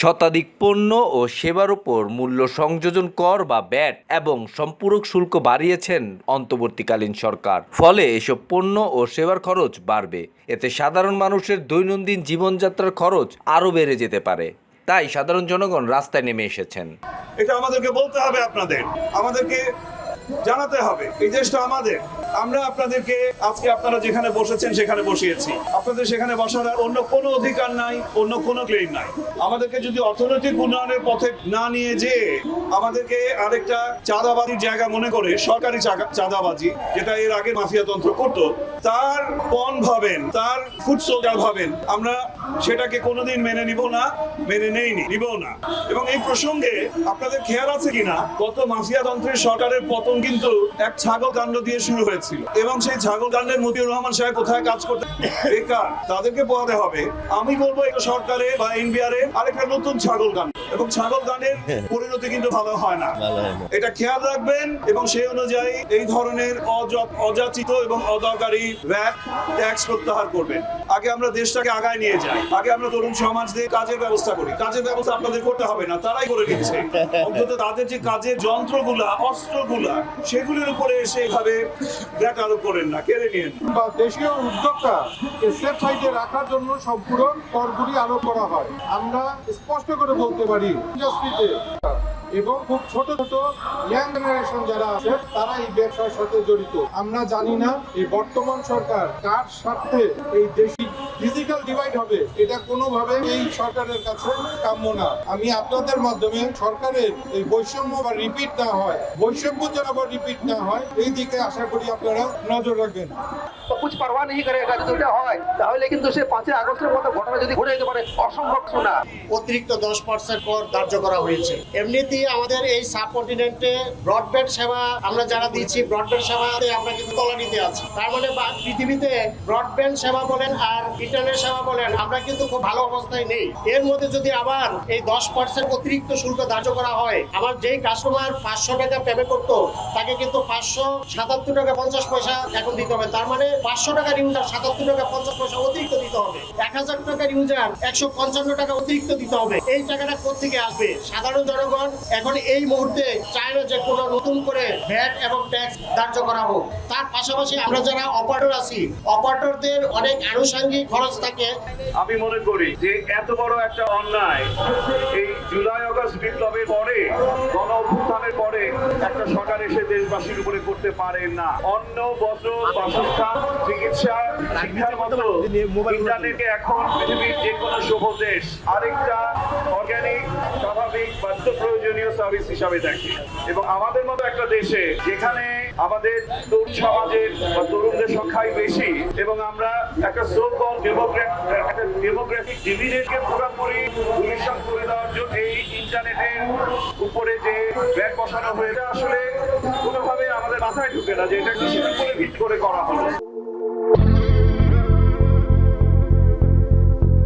শতাধিক পণ্য ও সেবার উপর মূল্য সংযোজন কর বা ব্যাট এবং সম্পূরক শুল্ক বাড়িয়েছেন অন্তর্বর্তীকালীন সরকার। ফলে এসব পণ্য ও সেবার খরচ বাড়বে। এতে সাধারণ মানুষের দৈনন্দিন জীবনযাত্রার খরচ আরও বেড়ে যেতে পারে। তাই সাধারণ জনগণ রাস্তায় নেমে এসেছেন। এটা আমাদেরকে বলতে হবে আপনাদের। আমাদেরকে জানাতে হবে। এই দেশটা আমাদের। আমরা আপনাদেরকে আজকে আপনারা যেখানে বসেছেন সেখানে বসিয়েছি। আপনাদের সেখানে বসার অন্য কোনো অধিকার নাই, অন্য কোনো ক্লেম নাই। আমাদেরকে যদি অর্থনৈতিক উন্নয়নের পথে না নিয়ে যে আমাদেরকে আরেকটা চাঁদাবাজির জায়গা মনে করে, সরকারি চাঁদাবাজি, যেটা এর আগে মাফিয়াতন্ত্র করত, তার পণ ভাবেন, তার ফুড সোলজার ভাবেন, আমরা সেটাকে কোনোদিন মেনে নিব না, মেনে নেইনি নিব না। এবং এই প্রসঙ্গে আপনাদের খেয়াল আছে কিনা? গত মাফিয়াতন্ত্রের সরকারের পতন কিন্তু এক ছাগল কাণ্ড দিয়ে শুরু হয়েছিল। এবং সেই ছাগল কাণ্ডের মতিউর রহমান সাহেব কোথায় কাজ করতে বেকার, তাদেরকে পোহাতে হবে। আমি বলব এটা সরকারে বা এনবিআর আরেকটা নতুন ছাগল কাণ্ড। এবং ছাগল গানের পরিণতি কিন্তু ভালো হয় না। এটা খেয়াল রাখবেন এবং সেই অনুযায়ী এই ধরনের অযাচিত এবং অদরকারী ভ্যাট ট্যাক্স প্রত্যাহার করবেন। আগে আমরা দেশটাকে আগায় নিয়ে যাই। আগে আমরা তরুণ সমাজ দিয়ে কাজের ব্যবস্থা করি। কাজের ব্যবস্থা আপনাদের করতে হবে না তারাই করে নিচ্ছে। অন্তত তাদের যে কাজের যন্ত্রগুলা অস্ত্রগুলা সেগুলির উপরে এসে এভাবে ভ্যাট আরোপ করেন না কেড়ে নিন বা দেশীয় উদ্যোক্তা সেফ সাইডে রাখার জন্য সম্পূরক করগুলি আরোপ করা হয়। আমরা স্পষ্ট করে বলতে পারি Brasil. এবং খুব ছোট ছোট ইয়াং জেনারেশন যারা আছে তারা এই ব্যবসার সাথে জড়িত। আমরা জানি না এই বর্তমান সরকার কার স্বার্থে এই দেশি ফিজিক্যাল ডিভাইড হবে। এটা কোনোভাবে এই সরকারের কাছে কাম্য না। আমি আপনাদের মাধ্যমে সরকারের এই বৈষম্য বা রিপিট না হয় বৈষম্য যেন আবার রিপিট না হয় এই দিকে আশা করি আপনারা নজর রাখবেন। তো কুছ পারওয়া নেই করেগা যদি এটা হয় তাহলে কিন্তু সে পাঁচই আগস্টের মতো ঘটনা যদি ঘটে যেতে পারে অসম্ভব শোনা। অতিরিক্ত দশ পার্সেন্ট কর ধার্য করা হয়েছে। এমনিতেই আমাদের এই সাবকন্টিনেন্টে ব্রডব্যান্ড সেবা আমরা যারা দিচ্ছি, ব্রডব্যান্ড সেবাতে আমরা কিন্তু তলানিতে আছি। তার মানে পৃথিবীতে ব্রডব্যান্ড সেবা বলেন আর ইন্টারনেট সেবা বলেন, আমরা কিন্তু খুব ভালো অবস্থায় নেই। এর মধ্যে যদি আবার এই দশ পার্সেন্ট অতিরিক্ত শুল্ক ধার্য করা হয় আমার যেই কাস্টমার পাঁচশো টাকা পেমেন্ট করতো, তাকে কিন্তু পাঁচশো সাতাত্তর টাকা পঞ্চাশ পয়সা এখন দিতে হবে। তার মানে পাঁচশো টাকার ইউজার সাতাত্তর টাকা পঞ্চাশ পয়সা অতিরিক্ত দিতে হবে। এক হাজার টাকার ইউজার একশো পঞ্চান্ন টাকা অতিরিক্ত দিতে হবে। এই টাকাটা কোথেকে আসবে? সাধারণ জনগণ এখন এই মুহূর্তে চায় না যে কোনো নতুন করে ভ্যাট এবং ট্যাক্স ধার্য করা হোক। তার পাশাপাশি আমরা যারা অপারেটর আছি, অপারেটরদের অনেক আনুষঙ্গিক খরচ থাকে। আমি মনে করি যে এত বড় একটা অন্যায় এই জুলাই অগস্ট বিপ্লবের পরে গণ অভ্যুত্থানের পরে একটা এসে দেশবাসীর উপরে করতে পারে না। অন্ন বস্ত্র বাসস্থান, চিকিৎসা, শিক্ষার মতো ইন্টারনেটকে এখন পৃথিবীর যে কোনো শুভ দেশ আরেকটা অর্গানিক স্বাভাবিক বাধ্য প্রয়োজনীয় সার্ভিস হিসাবে দেখে। এবং আমাদের মতো একটা দেশে যেখানে আমাদের তরুণ সমাজের বা তরুণদের সংখ্যাই বেশি এবং আমরা একটা সো কল একটা ডেমোগ্রাফিক ডিভিডেন্টকে পুরোপুরি ভূমিষ্ঠ করে দেওয়ার জন্য এই ইন্টারনেটের উপরে যে ব্যাগ বসানো হয়েছে, আসলে কোনোভাবে আমাদের মাথায় ঢুকে না যে এটা কিসের উপরে ভিট করে করা হলো।